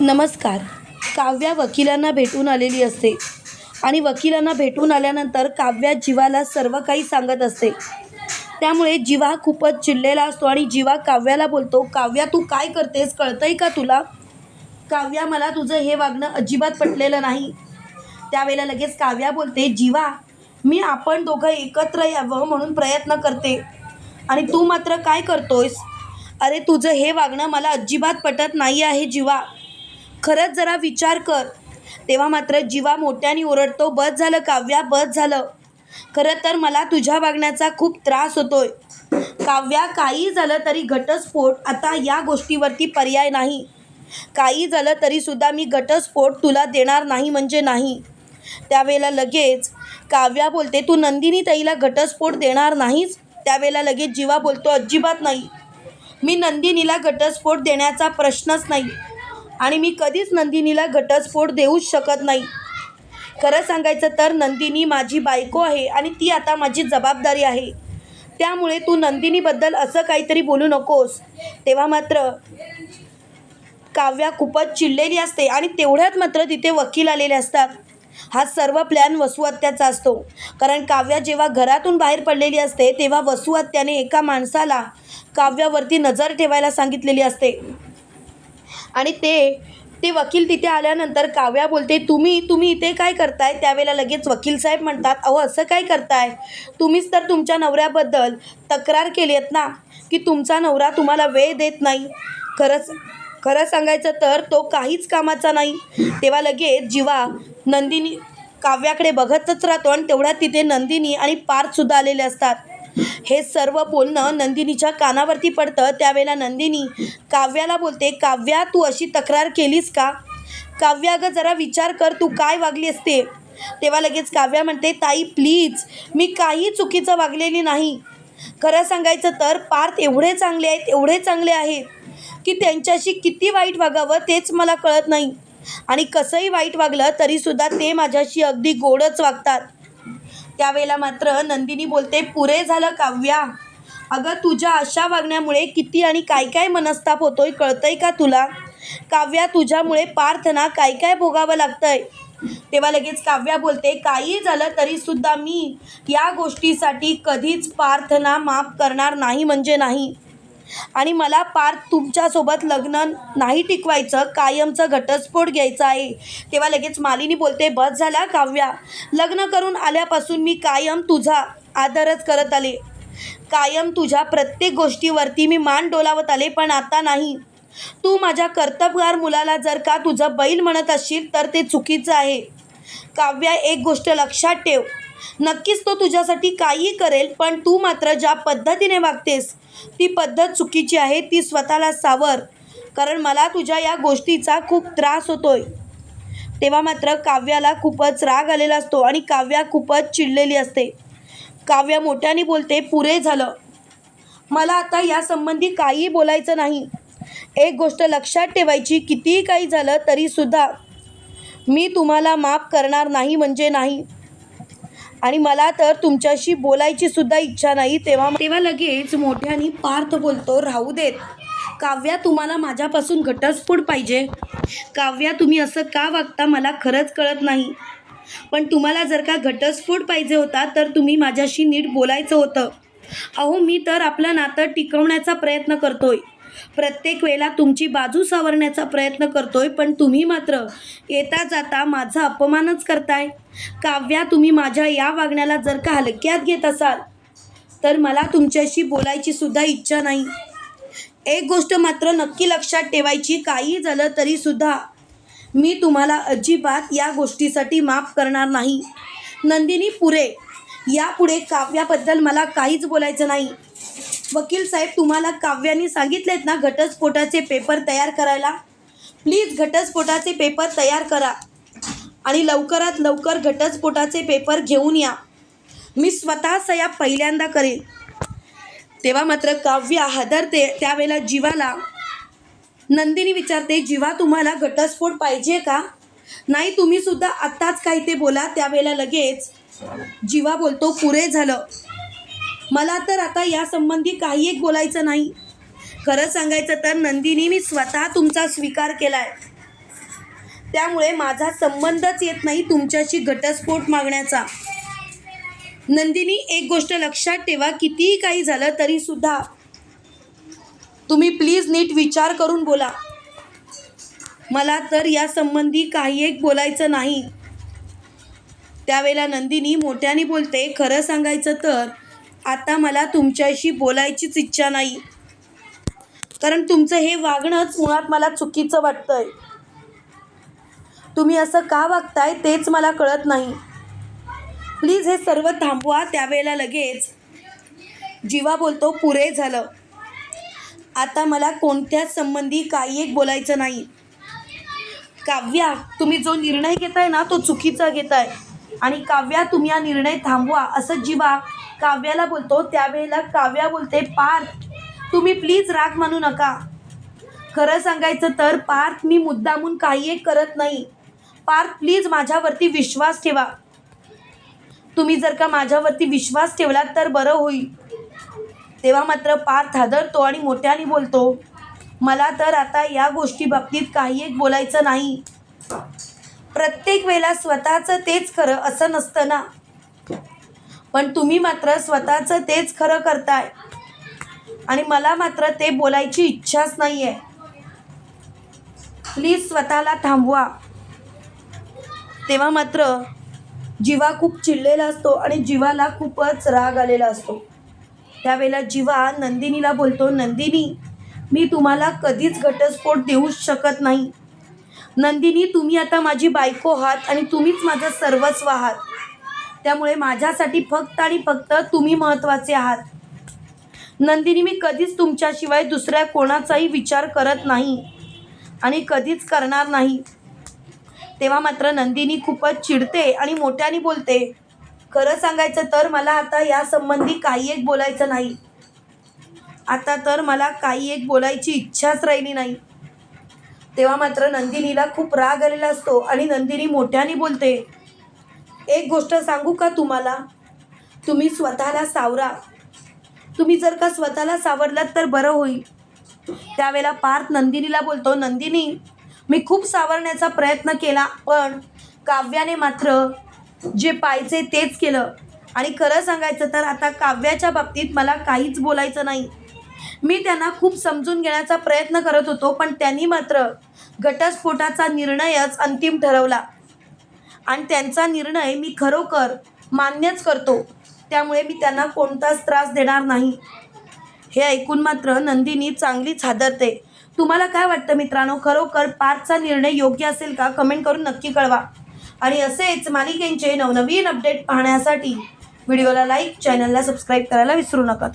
नमस्कार. काव्या वकिलांना भेटून आलेली असते. आणि वकिलांना भेटून आल्यानंतर काव्या जीवाला सर्व काही सांगत असते. त्यामुळे जीवा खूपच चिडलेला असतो आणि जीवा काव्याला बोलतो काव्या तू काय करतेस? कळतंय का तुला? काव्या मला तुझं हे वागणं अजिबात पटलेलं नाही. त्यावेळेला लगेच काव्या बोलते जीवा मी आपण दोघं एकत्र यावं म्हणून प्रयत्न करते. आणि तू मात्र काय करतोयस? अरे तुझं हे वागणं मला अजिबात पटत नाही आहे जीवा. खरंच जरा विचार कर. तेव्हा मात्र जीवा मोठ्याने ओरडतो बस झालं काव्या बस झालं. खरं तर मला तुझ्या वागण्याचा खूप त्रास होतोय. काव्या काही झालं तरी घटस्फोट आता या गोष्टीवरती पर्याय नाही. काही झालं तरीसुद्धा मी घटस्फोट तुला देणार नाही म्हणजे नाही. त्यावेळेला लगेच काव्या बोलते तू नंदिनी ताईला घटस्फोट देणार नाहीस? त्यावेळेला लगेच जीवा बोलतो अजिबात नाही. मी नंदिनीला घटस्फोट देण्याचा प्रश्नच नाही. आणि मी कधीच नंदिनीला घटस्फोट देऊच शकत नाही. खरं सांगायचं तर नंदिनी माझी बायको आहे आणि ती आता माझी जबाबदारी आहे. त्यामुळे तू नंदिनीबद्दल असं काहीतरी बोलू नकोस. तेव्हा मात्र काव्या खूपच चिडलेली असते आणि तेवढ्यात मात्र तिथे वकील आलेले असतात. हा सर्व प्लॅन वसुहत्याचा असतो. कारण काव्या जेव्हा घरातून बाहेर पडलेली असते तेव्हा वसुहत्याने एका माणसाला काव्यावरती नजर ठेवायला सांगितलेली असते. आणि ते ते वकील तिथे आल्यानंतर काव्या बोलते तुम्ही तुम्ही इथे काय करताय? त्यावेळेला लगेच वकील साहेब म्हणतात अहो असं काय करताय? तुम्हीच तर तुमच्या नवऱ्याबद्दल तक्रार केली आहेत ना की तुमचा नवरा तुम्हाला वेळ देत नाही. खरंच खरं सांगायचं तर तो काहीच कामाचा नाही. तेव्हा लगेच जीवा नंदिनी काव्याकडे बघतच राहतो आणि तेवढ्यात तिथे नंदिनी आणि पार्थसुद्धा आलेले असतात. हे सर्व बोलणं नंदिनीच्या कानावरती पडतं. त्यावेळेला नंदिनी काव्याला बोलते काव्या तू अशी तक्रार केलीस का? काव्या अगं जरा विचार कर तू काय वागली असते? तेव्हा लगेच काव्या म्हणते ताई प्लीज मी काही चुकीचं वागलेली नाही. खरं सांगायचं तर पार्थ एवढे चांगले आहेत एवढे चांगले आहेत की त्यांच्याशी किती वाईट वागावं तेच मला कळत नाही. आणि कसंही वाईट वागलं तरीसुद्धा ते माझ्याशी अगदी गोडच वागतात. त्यावेळेला मात्र नंदिनी बोलते पुरे झालं काव्या. अगं तुझ्या अशा वागण्यामुळे किती आणि काय काय मनस्ताप होतोय कळतंय का तुला? काव्या तुझ्यामुळे पार्थना काय काय भोगावं लागतंय? तेव्हा लगेच काव्या बोलते काही झालं तरीसुद्धा मी या गोष्टीसाठी कधीच पार्थना माफ करणार नाही म्हणजे नाही. आणि मला पार्थ तुमच्यासोबत लग्न नाही टिकवायचं कायमचं घटस्फोट घ्यायचा आहे. तेव्हा लगेच मालिनी बोलते बस झाला काव्या. लग्न करून आल्यापासून मी कायम तुझा आदरच करत आले. कायम तुझ्या प्रत्येक गोष्टीवरती मी मान डोलावत आले पण आता नाही. तू माझ्या कर्तबगार मुलाला जर का तुझं बैल म्हणत असशील तर ते चुकीचं आहे. काव्या एक गोष्ट लक्षात ठेव. नक्कीच तो तुझ्यासाठी काहीही करेल पण तू मात्र ज्या पद्धतीने वागतेस ती पद्धत चुकीची आहे ती स्वतःला सावर. कारण मला तुझ्या या गोष्टीचा खूप त्रास होतोय. तेव्हा मात्र काव्याला खूपच राग आलेला असतो आणि काव्या खूपच चिडलेली असते. काव्या मोठ्याने बोलते पुरे झालं. मला आता यासंबंधी काहीही बोलायचं नाही. एक गोष्ट लक्षात ठेवायची कितीही काही झालं तरीसुद्धा मी तुम्हाला माफ करणार नाही म्हणजे नाही. आणि मला तर तुमच्याशी बोलायची सुद्धा इच्छा नाही. तेव्हा तेव्हा लगेच मोठ्याने पार्थ बोलतो राहू देत. काव्या तुम्हाला माझ्यापासून घटस्फोट पाहिजे. काव्या तुम्ही असं का वागता मला खरंच कळत नाही. पण तुम्हाला जर का घटस्फोट पाहिजे होता तर तुम्ही माझ्याशी नीट बोलायचं होतं. अहो मी तर आपलं नातं टिकवण्याचा प्रयत्न करतोय. प्रत्येक वेळेला तुमची बाजू सावरण्याचा प्रयत्न करतोय पण तुम्ही मात्र येता जाता माझा अपमानच करताय. काव्या तुम्ही माझ्या या वागण्याला जर का हलक्यात घेत असाल तर मला तुमच्याशी बोलायची सुद्धा इच्छा नाही. एक गोष्ट मात्र नक्की लक्षात ठेवायची काही झालं तरीसुद्धा मी तुम्हाला अजिबात या गोष्टीसाठी माफ करणार नाही. नंदिनी पुरे यापुढे काव्याबद्दल मला काहीच बोलायचं नाही. वकील साहेब तुम्हाला काव्याने सांगितलेत ना घटस्फोटाचे पेपर तयार करायला? प्लीज घटस्फोटाचे पेपर तयार करा आणि लवकरात लवकर घटस्फोटाचे पेपर घेऊन या. मी स्वतः सया पहिल्यांदा करेन. तेव्हा मात्र काव्य हादरते त्यावेळेला जीवाला नंदिनी विचारते जीवा तुम्हाला घटस्फोट पाहिजे का? नाही तुम्ही सुद्धा आत्ताच काही ते बोला. त्यावेळेला लगेच जीवा बोलतो पुरे झालं. मला तर आता यासंबंधी काही एक बोलायचं नाही. खरं सांगायचं तर नंदिनी मी स्वतः तुमचा स्वीकार केला आहे त्यामुळे माझा संबंधच येत नाही तुमच्याशी घटस्फोट मागण्याचा. नंदिनी एक गोष्ट लक्षात ठेवा कितीही काही झालं तरीसुद्धा तुम्ही प्लीज नीट विचार करून बोला. मला तर या संबंधी काही एक बोलायचं नाही. त्यावेळेला नंदिनी मोठ्याने बोलते खरं सांगायचं तर आता मला तुमच्याशी बोलायचीच इच्छा नाही. कारण तुमचं हे वागणंच मुळात मला चुकीचं वाटतंय. तुम्ही असं का वागताय तेच मला कळत नाही. प्लीज हे सर्व थांबवा त्यावेळेला लगेच. जीवा बोलतो पुरे झालं. आता मला कोणत्याच संबंधी काही एक बोलायचं नाही. काव्या तुम्ही जो निर्णय घेताय ना तो चुकीचा घेताय. आणि काव्या तुम्ही हा निर्णय थांबवा असं जीवा काव्याला बोलतो त्यावेळेला काव्या बोलते पार्थ तुम्ही प्लीज राग मानू नका. खरं सांगायचं तर पार्थ मी मुद्दामून काही एक करत नाही. पार्थ प्लीज माझ्यावरती विश्वास ठेवा. तुम्ही जर का माझ्यावरती विश्वास ठेवलात तर बरं होईल. तेव्हा मात्र पार्थ हादरतो आणि मोठ्याने बोलतो मला तर आता या गोष्टी बाबतीत काही एक बोलायचं नाही. प्रत्येक वेळेला स्वतःचं तेच खरं असं नसतं ना. पण तुम्ही मात्र स्वतःचं तेच खरं करताय. आणि मला मात्र ते बोलायची इच्छाच नाही आहे प्लीज स्वतःला थांबवा. तेव्हा मात्र जीवा खूप चिडलेला असतो आणि जीवाला खूपच राग आलेला असतो. त्यावेळेला जीवा नंदिनीला बोलतो नंदिनी मी तुम्हाला कधीच घटस्फोट देऊ शकत नाही. नंदिनी तुम्ही आता माझी बायको आहात आणि तुम्हीच माझं सर्वस्व आहात. त्यामुळे माझ्यासाठी फक्त आणि फक्त तुम्ही महत्त्वाचे आहात. नंदिनी मी कधीच तुमच्याशिवाय दुसऱ्या कोणाचाही विचार करत नाही आणि कधीच करणार नाही. तेव्हा मात्र नंदिनी खूपच चिडते आणि मोठ्याने बोलते खरं सांगायचं तर मला आता यासंबंधी काही एक बोलायचं नाही. आता तर मला काही एक बोलायची इच्छाच राहिली नाही. तेव्हा मात्र नंदिनीला खूप राग आलेला असतो आणि नंदिनी मोठ्याने बोलते एक गोष्ट सांगू का तुम्हाला? तुम्ही स्वतःला सावरा. तुम्ही जर का स्वतःला सावरलात तर बरं होईल. त्यावेळेला पार्थ नंदिनीला बोलतो नंदिनी मी खूप सावरण्याचा प्रयत्न केला पण काव्याने मात्र जे पाहिजे तेच केलं. आणि खरं सांगायचं तर आता काव्याच्या बाबतीत मला काहीच बोलायचं नाही. मी त्यांना खूप समजून घेण्याचा प्रयत्न करत होतो पण त्यांनी मात्र घटस्फोटाचा निर्णयच अंतिम ठरवला. आणि त्यांचा निर्णय मी खरोखर मान्यच करतो. त्यामुळे मी त्यांना कोणताच त्रास देणार नाही. हे ऐकून मात्र नंदिनी चांगलीच हादरते तुम्हाला काय वाटतं मित्रांनो? खरोखर पाचचा निर्णय योग्य असेल का? कमेंट करून नक्की कळवा. आणि असेच मालिकेंचे नवनवीन अपडेट पाहण्यासाठी व्हिडिओला लाईक चॅनलला सबस्क्राईब करायला विसरू नका.